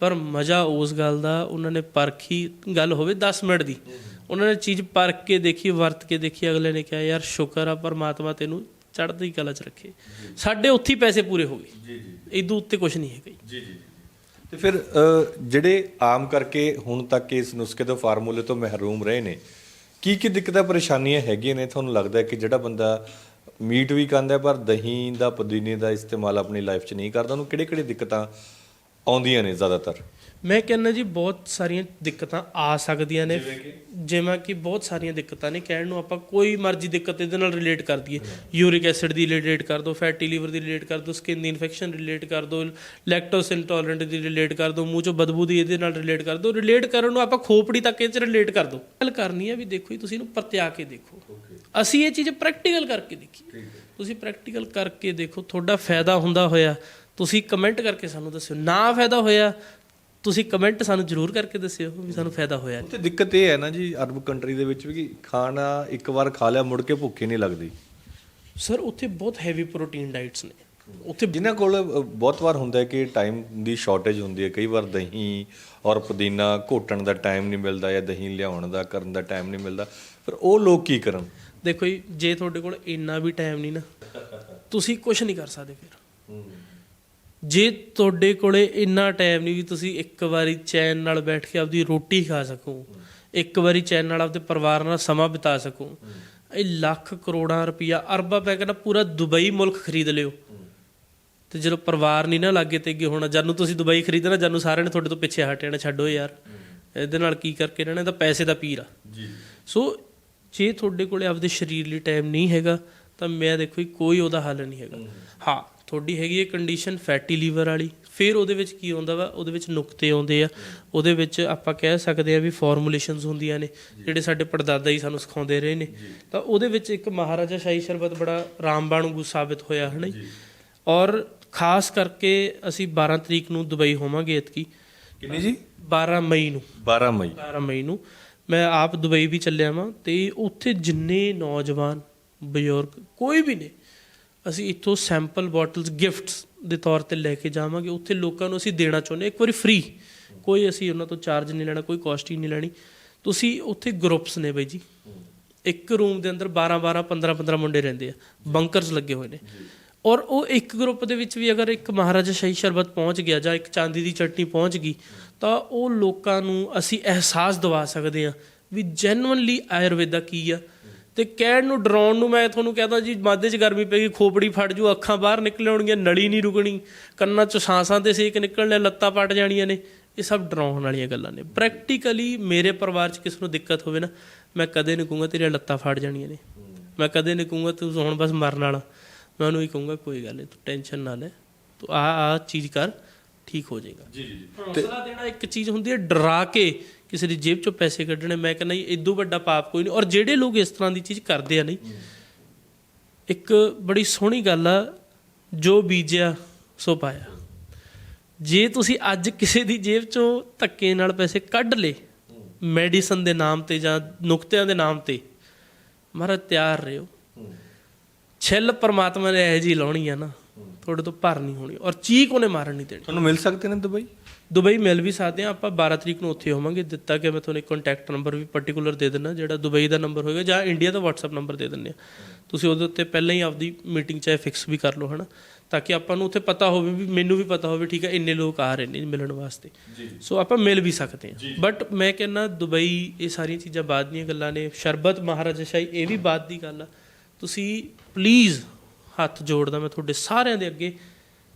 ਪਰ ਮਜ਼ਾ ਉਸ ਗੱਲ ਦਾ ਉਹਨਾਂ ਨੇ ਪਰਖੀ ਗੱਲ ਹੋਵੇ 10 ਮਿੰਟ ਦੀ। ਉਹਨਾਂ ਨੇ ਚੀਜ਼ ਪਰਖ ਕੇ ਦੇਖੀ ਵਰਤ ਕੇ ਦੇਖੀ ਅਗਲੇ ਨੇ ਕਿਹਾ ਯਾਰ ਸ਼ੁਕਰ ਆ ਪਰਮਾਤਮਾ ਤੈਨੂੰ ਚੜ੍ਹਦੀ ਕਲਾ 'ਚ ਰੱਖੇ। ਸਾਡੇ ਉੱਥੇ ਹੀ ਪੈਸੇ ਪੂਰੇ ਹੋ ਗਏ। ਜੀ ਜੀ ਇਦੋਂ ਉੱਤੇ ਕੁਝ ਨਹੀਂ ਹੈਗਾ ਜੀ ਜੀ ਜੀ। ਤੇ ਫਿਰ ਜਿਹੜੇ ਆਮ ਕਰਕੇ ਹੁਣ ਤੱਕ ਇਸ ਨੁਸਖੇ ਤੋਂ ਫਾਰਮੂਲੇ ਤੋਂ ਮਹਿਰੂਮ ਰਹੇ ਨੇ ਕੀ ਕੀ ਦਿੱਕਤਾਂ ਪਰੇਸ਼ਾਨੀਆਂ ਹੈਗੀਆਂ ਨੇ? ਤੁਹਾਨੂੰ ਲੱਗਦਾ ਕਿ ਜਿਹੜਾ ਬੰਦਾ ਮੀਟ ਵੀ ਖਾਂਦਾ ਪਰ ਦਹੀਂ ਦਾ ਪੁਦੀਨੇ ਦਾ ਇਸਤੇਮਾਲ ਆਪਣੀ ਲਾਈਫ 'ਚ ਨਹੀਂ ਕਰਦਾ, ਉਹਨੂੰ ਕਿਹੜੇ ਕਿਹੜੇ ਦਿੱਕਤਾਂ ਆਉਂਦੀਆਂ ਨੇ ਜ਼ਿਆਦਾਤਰ? ਮੈਂ ਕਹਿੰਦਾ ਜੀ ਬਹੁਤ ਸਾਰੀਆਂ ਦਿੱਕਤਾਂ ਆ ਸਕਦੀਆਂ ਨੇ। ਜਿਵੇਂ ਕਿ? ਬਹੁਤ ਸਾਰੀਆਂ ਦਿੱਕਤਾਂ ਨੇ। ਕਹਿਣ ਨੂੰ ਆਪਾਂ ਕੋਈ ਮਰਜ਼ੀ ਦਿੱਕਤ ਇਹਦੇ ਨਾਲ ਰਿਲੇਟ ਕਰ ਦਈਏ। ਯੂਰਿਕ ਐਸਿਡ ਦੀ ਰਿਲੇਟ ਕਰ ਦੋ ਫੈਟੀ ਲੀਵਰ ਦੀ ਰਿਲੇਟ ਕਰ ਦੋ ਸਕਿਨ ਦੀ ਇਨਫੈਕਸ਼ਨ ਰਿਲੇਟ ਕਰ ਦੋ ਲੈਕਟੋਸ ਇੰਟੋਲਰੈਂਟ ਦੀ ਰਿਲੇਟ ਕਰ ਦੋ ਮੂੰਹ ਚੋਂ ਬਦਬੂ ਦੀ ਇਹਦੇ ਨਾਲ ਰਿਲੇਟ ਕਰ ਦੋ। ਰਿਲੇਟ ਕਰਨ ਨੂੰ ਆਪਾਂ ਖੋਪੜੀ ਤੱਕ ਇਹ ਚ ਰਿਲੇਟ ਕਰ ਦੋ। ਗੱਲ ਕਰਨੀ ਹੈ ਵੀ ਦੇਖੋ ਜੀ ਤੁਸੀਂ ਇਹਨੂੰ ਪਰਤਿਆ ਕੇ ਦੇਖੋ। ਅਸੀਂ ਇਹ ਚੀਜ਼ ਪ੍ਰੈਕਟੀਕਲ ਕਰਕੇ ਦੇਖੀ। ਤੁਸੀਂ ਪ੍ਰੈਕਟੀਕਲ ਕਰਕੇ ਦੇਖੋ ਤੁਹਾਡਾ ਫਾਇਦਾ ਹੁੰਦਾ ਹੋਇਆ। ਤੁਸੀਂ ਕਮੈਂਟ ਕਰਕੇ ਸਾਨੂੰ ਦੱਸਿਓ। ਨਾ ਫਾਇਦਾ ਹੋਇਆ ਤੁਸੀਂ ਕਮੈਂਟ ਸਾਨੂੰ ਜ਼ਰੂਰ ਕਰਕੇ ਦੱਸਿਓ ਵੀ ਸਾਨੂੰ ਫਾਇਦਾ ਹੋਇਆ। ਉੱਥੇ ਦਿੱਕਤ ਇਹ ਹੈ ਨਾ ਜੀ ਅਰਬ ਕੰਟਰੀ ਦੇ ਵਿੱਚ ਵੀ ਕਿ ਖਾਣਾ ਇੱਕ ਵਾਰ ਖਾ ਲਿਆ ਮੁੜ ਕੇ ਭੁੱਖੀ ਨਹੀਂ ਲੱਗਦੀ। ਸਰ ਉੱਥੇ ਬਹੁਤ ਹੈਵੀ ਪ੍ਰੋਟੀਨ ਡਾਈਟਸ ਨੇ। ਉੱਥੇ ਜਿਨ੍ਹਾਂ ਕੋਲ ਬਹੁਤ ਵਾਰ ਹੁੰਦਾ ਹੈ ਕਿ ਟਾਈਮ ਦੀ ਸ਼ਾਰਟੇਜ ਹੁੰਦੀ ਹੈ। ਕਈ ਵਾਰ ਦਹੀਂ ਔਰ ਪੁਦੀਨਾ ਘੋਟਣ ਦਾ ਟਾਈਮ ਨਹੀਂ ਮਿਲਦਾ ਜਾਂ ਦਹੀਂ ਲਿਆਉਣ ਦਾ ਕਰਨ ਦਾ ਟਾਈਮ ਨਹੀਂ ਮਿਲਦਾ। ਫਿਰ ਉਹ ਲੋਕ ਕੀ ਕਰਨ? ਦੇਖੋ ਜੀ ਜੇ ਤੁਹਾਡੇ ਕੋਲ ਇੰਨਾ ਵੀ ਟਾਈਮ ਨਹੀਂ ਨਾ ਤੁਸੀਂ ਕੁਝ ਨਹੀਂ ਕਰ ਸਕਦੇ ਫਿਰ। ਜੇ ਤੁਹਾਡੇ ਕੋਲੇ ਇੰਨਾ ਟਾਈਮ ਨਹੀਂ ਵੀ ਤੁਸੀਂ ਇੱਕ ਵਾਰੀ ਚੈਨ ਨਾਲ ਬੈਠ ਕੇ ਆਪਦੀ ਰੋਟੀ ਖਾ ਸਕੋ ਇੱਕ ਵਾਰੀ ਚੈਨ ਨਾਲ ਆਪਦੇ ਪਰਿਵਾਰ ਨਾਲ ਸਮਾਂ ਬਿਤਾ ਸਕੋ ਇਹ ਲੱਖ ਕਰੋੜਾਂ ਰੁਪਈਆ ਅਰਬਾਂ ਪੈ ਕਹਿੰਦਾ ਪੂਰਾ ਦੁਬਈ ਮੁਲਕ ਖਰੀਦ ਲਿਓ। ਤੇ ਜਦੋਂ ਪਰਿਵਾਰ ਨਹੀਂ ਨਾ ਲੱਗੇ ਤੇ ਅੱਗੇ ਹੋਣਾ ਜਦ ਨੂੰ ਤੁਸੀਂ ਦੁਬਈ ਖਰੀਦਣਾ ਜਦ ਨੂੰ ਸਾਰਿਆਂ ਨੇ ਤੁਹਾਡੇ ਤੋਂ ਪਿੱਛੇ ਹਟ ਜਾਣਾ ਛੱਡੋ ਯਾਰ। ਇਹਦੇ ਨਾਲ ਕੀ ਕਰਕੇ ਰਹਿਣਾ ਤਾਂ ਪੈਸੇ ਦਾ ਪੀਰ ਆ। ਜੀ। ਸੋ ਜੇ ਤੁਹਾਡੇ ਕੋਲੇ ਆਪਦੇ ਸਰੀਰ ਲਈ ਟਾਈਮ ਨਹੀਂ ਹੈਗਾ ਤਾਂ ਮੈਂ ਦੇਖੋ ਕੋਈ ਉਹਦਾ ਹੱਲ ਨਹੀਂ ਹੈਗਾ। ਹਾਂ। ਤੁਹਾਡੀ ਹੈਗੀ ਹੈ ਕੰਡੀਸ਼ਨ ਫੈਟੀ ਲੀਵਰ ਵਾਲੀ। ਫਿਰ ਉਹਦੇ ਵਿੱਚ ਕੀ ਆਉਂਦਾ ਵਾ? ਉਹਦੇ ਵਿੱਚ ਨੁਕਤੇ ਆਉਂਦੇ ਆ। ਉਹਦੇ ਵਿੱਚ ਆਪਾਂ ਕਹਿ ਸਕਦੇ ਆ ਵੀ ਫਾਰਮੂਲੇਸ਼ਨਸ ਹੁੰਦੀਆਂ ਨੇ ਜਿਹੜੇ ਸਾਡੇ ਪੜਦਾਦਾ ਹੀ ਸਾਨੂੰ ਸਿਖਾਉਂਦੇ ਰਹੇ ਨੇ। ਤਾਂ ਉਹਦੇ ਵਿੱਚ ਇੱਕ ਮਹਾਰਾਜਾ ਸ਼ਾਹੀ ਸ਼ਰਬਤ ਬੜਾ ਰਾਮਬਾਣ ਵਾਂਗੂ ਸਾਬਿਤ ਹੋਇਆ ਹੈ ਨਾ ਜੀ? ਔਰ ਖਾਸ ਕਰਕੇ ਅਸੀਂ 12 ਤਰੀਕ ਨੂੰ ਦੁਬਈ ਹੋਵਾਂਗੇ ਇਤਕੀ ਕਿੰਨੀ ਜੀ? 12 ਮਈ ਨੂੰ। 12 ਮਈ। 12 ਮਈ ਨੂੰ। ਮੈਂ ਆਪ ਦੁਬਈ ਵੀ ਚੱਲਿਆ ਵਾਂ ਤੇ ਉੱਥੇ ਜਿੰਨੇ ਨੌਜਵਾਨ ਬਜ਼ੁਰਗ ਕੋਈ ਵੀ ਨੇ ਅਸੀਂ ਇੱਥੋਂ ਸੈਂਪਲ ਬੋਟਲਸ ਗਿਫਟਸ ਦੇ ਤੌਰ ਤੇ ਲੈ ਕੇ ਜਾਵਾਂਗੇ। ਉੱਥੇ ਲੋਕਾਂ ਨੂੰ ਅਸੀਂ ਦੇਣਾ ਚਾਹੁੰਦੇ ਇੱਕ ਵਾਰੀ ਫ੍ਰੀ ਕੋਈ ਅਸੀਂ ਉਹਨਾਂ ਤੋਂ ਚਾਰਜ ਨਹੀਂ ਲੈਣਾ, ਕੋਈ ਕਾਸਟ ਹੀ ਨਹੀਂ ਲੈਣੀ। ਤੁਸੀਂ ਉੱਥੇ ਗਰੁੱਪਸ ਨੇ ਬਾਈ ਜੀ। ਇੱਕ ਰੂਮ ਦੇ ਅੰਦਰ 12 12 15 15 ਮੁੰਡੇ ਰਹਿੰਦੇ ਆ। ਬੰਕਰਸ ਲੱਗੇ ਹੋਏ ਨੇ। ਔਰ ਉਹ ਇੱਕ ਗਰੁੱਪ ਦੇ ਵਿੱਚ ਵੀ ਅਗਰ ਇੱਕ ਮਹਾਰਾਜਾ ਸ਼ਾਹੀ ਸ਼ਰਬਤ ਪਹੁੰਚ ਗਿਆ ਜਾਂ ਇੱਕ ਚਾਂਦੀ ਦੀ ਚਟਨੀ ਪਹੁੰਚ ਗਈ, ਤਾਂ ਉਹ ਲੋਕਾਂ ਨੂੰ ਅਸੀਂ ਅਹਿਸਾਸ ਦਿਵਾ ਸਕਦੇ ਆ ਵੀ ਜੈਨੂਇਨਲੀ ਆਯੁਰਵੇਦਾ ਕੀ ਆ। ਤੇ ਕਹਿਣ ਨੂੰ ਡਰਾਉਣ ਨੂੰ ਮੈਂ ਤੁਹਾਨੂੰ ਕਹਦਾ ਜੀ ਮਾਦੇ 'ਚ ਗਰਮੀ ਪੈ ਗਈ ਖੋਪੜੀ ਫਟ ਜੂ ਅੱਖਾਂ ਬਾਹਰ ਨਿਕਲ ਆਉਣਗੀਆਂ ਨਲੀ ਨਹੀਂ ਰੁਕਣੀ ਕੰਨਾਂ 'ਚ ਸਾਂਸਾਂ ਤੇ ਸੇਕ ਨਿਕਲਣੇ ਲੱਤਾਂ ਪਟ ਜਾਣੀਆਂ ਨੇ ਇਹ ਸਭ ਡਰਾਉਣ ਵਾਲੀਆਂ ਗੱਲਾਂ ਨੇ। ਪ੍ਰੈਕਟੀਕਲੀ ਮੇਰੇ ਪਰਿਵਾਰ 'ਚ ਕਿਸੇ ਨੂੰ ਦਿੱਕਤ ਹੋਵੇ ਨਾ ਮੈਂ ਕਦੇ ਨਹੀਂ ਕਹੂੰਗਾ ਤੇਰੀਆਂ ਲੱਤਾਂ ਫਟ ਜਾਣੀਆਂ ਨੇ। ਮੈਂ ਕਦੇ ਨਹੀਂ ਕਹੂੰਗਾ ਤੂੰ ਹੁਣ ਬਸ ਮਰਨ ਵਾਲਾ। ਮੈਂ ਉਹਨੂੰ ਹੀ ਕਹੂੰਗਾ ਕੋਈ ਗੱਲ ਨਹੀਂ ਤੂੰ ਟੈਨਸ਼ਨ ਨਾ ਲੈ ਤੂੰ ਆ ਆ ਚੀਜ਼ ਕਰ ਠੀਕ ਹੋ ਜਾਏਗਾ। ਜੀ ਜੀ ਹੌਸਲਾ ਦੇਣਾ ਇੱਕ ਚੀਜ਼ ਹੁੰਦੀ ਹੈ ਡਰਾ ਕੇ ਕਿਸੇ ਦੀ ਜੇਬ ਚੋਂ ਪੈਸੇ ਕੱਢਣੇ, ਮੈਂ ਕਹਿੰਦਾ ਜੀ ਇਦੋਂ ਵੱਡਾ ਪਾਪ ਕੋਈ ਨਹੀਂ। ਔਰ ਜਿਹੜੇ ਲੋਕ ਇਸ ਤਰ੍ਹਾਂ ਦੀ ਚੀਜ਼ ਕਰਦੇ ਆ ਨਹੀਂ, ਇੱਕ ਬੜੀ ਸੋਹਣੀ ਗੱਲ ਆ, ਜੋ ਬੀਜਿਆ, ਸੋ ਪਾਇਆ। ਜੇ ਤੁਸੀਂ ਅੱਜ ਕਿਸੇ ਦੀ ਜੇਬ ਚੋਂ ਧੱਕੇ ਨਾਲ ਪੈਸੇ ਕੱਢ ਲੇ ਮੈਡੀਸਨ ਦੇ ਨਾਮ ਤੇ ਜਾਂ ਨੁਕਤਿਆਂ ਦੇ ਨਾਮ ਤੇ, ਮਹਾਰਾਜ ਤਿਆਰ ਰਹੋ। ਛਿੱਲ ਪਰਮਾਤਮਾ ਨੇ ਇਹ ਜੀ ਲਾਉਣੀ ਆ ਨਾ, ਤੁਹਾਡੇ ਤੋਂ ਭਰ ਨਹੀਂ ਹੋਣੀ, ਔਰ ਚੀਕ ਉਹਨੇ ਮਾਰਨ ਨਹੀਂ ਦੇਣੀ। ਤੁਹਾਨੂੰ ਮਿਲ ਸਕਦੇ ਨੇ ਦੁਬਈ? ਦੁਬਈ ਮਿਲ ਵੀ ਸਕਦੇ ਆ ਆਪਾਂ 12 ਤਰੀਕ ਨੂੰ ਉੱਥੇ ਹੋਵਾਂਗੇ। ਦਿੱਤਾ ਕਿ ਮੈਂ ਤੁਹਾਨੂੰ ਇੱਕ ਕੰਟੈਕਟ ਨੰਬਰ ਵੀ ਪਾਰਟਿਕੂਲਰ ਦੇ ਦਿੰਦਾ ਜਿਹੜਾ ਦੁਬਈ ਦਾ ਨੰਬਰ ਹੋਏਗਾ ਜਾਂ ਇੰਡੀਆ ਦਾ WhatsApp ਨੰਬਰ ਦੇ ਦਿੰਦੇ ਆ ਤੁਸੀਂ ਉਹਦੇ ਉੱਤੇ ਪਹਿਲਾਂ ਹੀ ਆਪਦੀ ਮੀਟਿੰਗ ਚਾਹੇ ਫਿਕਸ ਵੀ ਕਰ ਲਓ ਹਨਾ? ਤਾਂ ਕਿ ਆਪਾਂ ਨੂੰ ਉੱਥੇ ਪਤਾ ਹੋਵੇ ਵੀ ਮੈਨੂੰ ਵੀ ਪਤਾ ਹੋਵੇ ਠੀਕ ਹੈ ਇੰਨੇ ਲੋਕ ਆ ਰਹੇ ਨੇ ਮਿਲਣ ਵਾਸਤੇ। ਸੋ ਆਪਾਂ ਮਿਲ ਵੀ ਸਕਦੇ ਹਾਂ। ਬਟ ਮੈਂ ਕਹਿੰਦਾ ਦੁਬਈ ਇਹ ਸਾਰੀਆਂ ਚੀਜ਼ਾਂ ਬਾਅਦ ਦੀਆਂ ਗੱਲਾਂ ਨੇ। ਸ਼ਰਬਤ ਮਹਾਰਾਜਾ ਸ਼ਾਹੀ ਇਹ ਵੀ ਬਾਅਦ ਦੀ ਗੱਲ ਆ। ਤੁਸੀਂ ਪਲੀਜ਼ ਹੱਥ ਜੋੜਦਾ ਮੈਂ ਤੁਹਾਡੇ ਸਾਰਿਆਂ ਦੇ ਅੱਗੇ।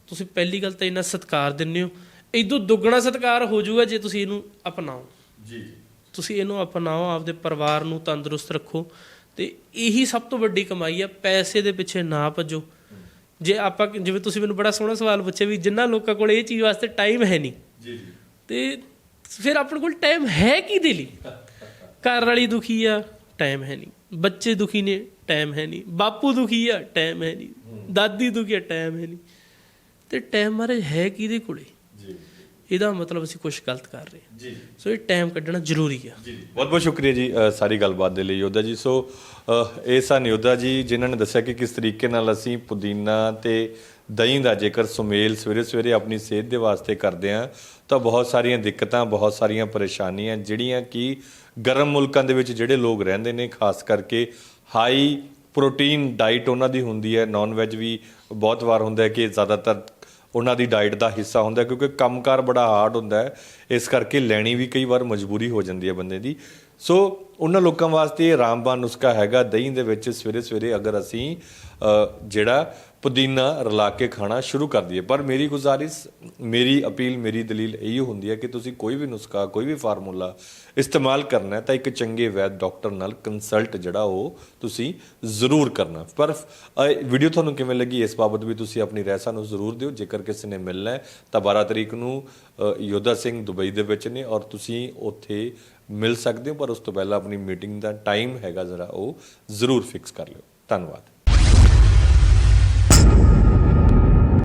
ਤੁਸੀਂ ਪਹਿਲੀ ਗੱਲ ਤਾਂ ਇੰਨਾ ਸਤਿਕਾਰ ਦਿੰਦੇ ਹੋ। ਇਦੋਂ ਦੁੱਗਣਾ ਸਤਿਕਾਰ ਹੋ ਜਾਊਗਾ ਜੇ ਤੁਸੀਂ ਇਹਨੂੰ ਅਪਣਾਓ। ਜੀ ਤੁਸੀਂ ਇਹਨੂੰ ਅਪਣਾਓ ਆਪਦੇ ਪਰਿਵਾਰ ਨੂੰ ਤੰਦਰੁਸਤ ਰੱਖੋ। ਤੇ ਇਹੀ ਸਭ ਤੋਂ ਵੱਡੀ ਕਮਾਈ ਆ ਪੈਸੇ ਦੇ ਪਿੱਛੇ ਨਾ ਭੱਜੋ। ਜੇ ਆਪਾਂ ਜਿਵੇਂ ਤੁਸੀਂ ਮੈਨੂੰ ਬੜਾ ਸੋਹਣਾ ਸਵਾਲ ਪੁੱਛਿਆ ਵੀ ਜਿੰਨਾ ਲੋਕਾਂ ਕੋਲ ਇਹ ਚੀਜ਼ ਵਾਸਤੇ ਟਾਈਮ ਹੈ ਨਹੀਂ। ਜੀ ਤੇ ਫਿਰ ਆਪਣੇ ਕੋਲ ਟਾਈਮ ਹੈ ਕਿਹਦੇ ਲਈ? ਘਰ ਵਾਲੀ ਦੁਖੀ ਆ ਟਾਈਮ ਹੈ ਨਹੀਂ। ਬੱਚੇ ਦੁਖੀ ਨੇ ਟਾਈਮ ਹੈ ਨਹੀਂ। ਬਾਪੂ ਦੁਖੀ ਆ ਟਾਈਮ ਹੈ ਨਹੀਂ। ਦਾਦੀ ਦੁਖੀ ਆ ਟਾਈਮ ਹੈ ਨਹੀਂ। ਤੇ ਟਾਈਮ ਮਾਰੇ ਹੈ ਕਿਹਦੇ ਕੋਲੇ? ਜੀ। ਇਹਦਾ ਮਤਲਬ ਅਸੀਂ ਕੁਝ ਗਲਤ ਕਰ ਰਹੇ ਹਾਂ। ਜੀ। ਸੋ ਇਹ ਟਾਈਮ ਕੱਢਣਾ ਜ਼ਰੂਰੀ ਆ। ਜੀ। ਬਹੁਤ ਬਹੁਤ ਸ਼ੁਕਰੀਆ ਜੀ ਸਾਰੀ ਗੱਲਬਾਤ ਦੇ ਲਈ ਯੋਧਾ ਜੀ। ਸੋ ਇਹ ਸਨ ਯੋਧਾ ਜੀ ਜਿਨ੍ਹਾਂ ਨੇ ਦੱਸਿਆ ਕਿ ਕਿਸ ਤਰੀਕੇ ਨਾਲ ਅਸੀਂ ਪੁਦੀਨਾ ਤੇ ਦਹੀਂ ਦਾ ਜੇਕਰ ਸੁਮੇਲ ਸਵੇਰੇ ਸਵੇਰੇ ਆਪਣੀ ਸਿਹਤ ਦੇ ਵਾਸਤੇ ਕਰਦੇ ਹਾਂ ਤਾਂ ਬਹੁਤ ਸਾਰੀਆਂ ਦਿੱਕਤਾਂ ਬਹੁਤ ਸਾਰੀਆਂ ਪਰੇਸ਼ਾਨੀਆਂ ਜਿਹੜੀਆਂ ਕਿ ਗਰਮ ਮੁਲਕਾਂ ਦੇ ਵਿੱਚ ਜਿਹੜੇ ਲੋਕ ਰਹਿੰਦੇ ਨੇ ਖਾਸ ਕਰਕੇ ਹਾਈ ਪ੍ਰੋਟੀਨ ਡਾਈਟ ਉਹਨਾਂ ਦੀ ਹੁੰਦੀ ਹੈ। ਨਾਨ ਵੈਜ ਵੀ ਬਹੁਤ ਵਾਰ ਹੁੰਦਾ ਹੈ ਕਿ ਜ਼ਿਆਦਾਤਰ ਉਹਨਾਂ ਦੀ ਡਾਈਟ ਦਾ ਹਿੱਸਾ ਹੁੰਦਾ ਹੈ, ਕਿਉਂਕਿ ਕੰਮਕਾਰ ਬੜਾ ਹਾਰਡ ਹੁੰਦਾ ਹੈ। ਇਸ ਕਰਕੇ ਲੈਣੀ ਵੀ ਕਈ ਵਾਰ ਮਜਬੂਰੀ ਹੋ ਜਾਂਦੀ ਹੈ ਬੰਦੇ ਦੀ। ਸੋ ਉਹਨਾਂ ਲੋਕਾਂ ਵਾਸਤੇ ਇਹ ਰਾਮਬਾਨ ਨੁਸਖਾ ਹੈਗਾ। ਦਹੀਂ ਦੇ ਵਿੱਚ ਸਵੇਰੇ ਸਵੇਰੇ ਅਗਰ ਅਸੀਂ ਜਿਹੜਾ ਪੁਦੀਨਾ ਰਲਾ ਕੇ ਖਾਣਾ ਸ਼ੁਰੂ ਕਰ ਦਈਏ। ਪਰ ਮੇਰੀ ਗੁਜ਼ਾਰਿਸ਼, ਮੇਰੀ ਅਪੀਲ, ਮੇਰੀ ਦਲੀਲ ਇਹੀ ਹੁੰਦੀ ਹੈ ਕਿ ਤੁਸੀਂ ਕੋਈ ਵੀ ਨੁਸਖਾ, ਕੋਈ ਵੀ ਫਾਰਮੂਲਾ ਇਸਤੇਮਾਲ ਕਰਨਾ ਹੈ ਤਾਂ ਇੱਕ ਚੰਗੇ ਵੈਦ ਡਾਕਟਰ ਨਾਲ ਕੰਸਲਟ ਜਿਹੜਾ ਉਹ ਤੁਸੀਂ ਜ਼ਰੂਰ ਕਰਨਾ ਪਰ ਵੀਡੀਓ ਤੁਹਾਨੂੰ ਕਿਵੇਂ ਲੱਗੀ ਇਸ ਬਾਬਤ ਵੀ ਤੁਸੀਂ ਆਪਣੀ ਰਾਏ ਸਾਨੂੰ ਜ਼ਰੂਰ ਦਿਓ। ਜੇਕਰ ਕਿਸੇ ਨੇ ਮਿਲਣਾ ਹੈ ਤਾਂ 12 ਤਰੀਕ ਨੂੰ ਯੋਧਾ ਸਿੰਘ ਦੁਬਈ ਦੇ ਵਿੱਚ ਨੇ ਔਰ ਤੁਸੀਂ ਉੱਥੇ ਮਿਲ ਸਕਦੇ ਹੋ, ਪਰ ਉਸ ਤੋਂ ਪਹਿਲਾਂ ਆਪਣੀ ਮੀਟਿੰਗ ਦਾ ਟਾਈਮ ਹੈਗਾ ਜ਼ਰਾ, ਉਹ ਜ਼ਰੂਰ ਫਿਕਸ ਕਰ ਲਿਓ। ਧੰਨਵਾਦ।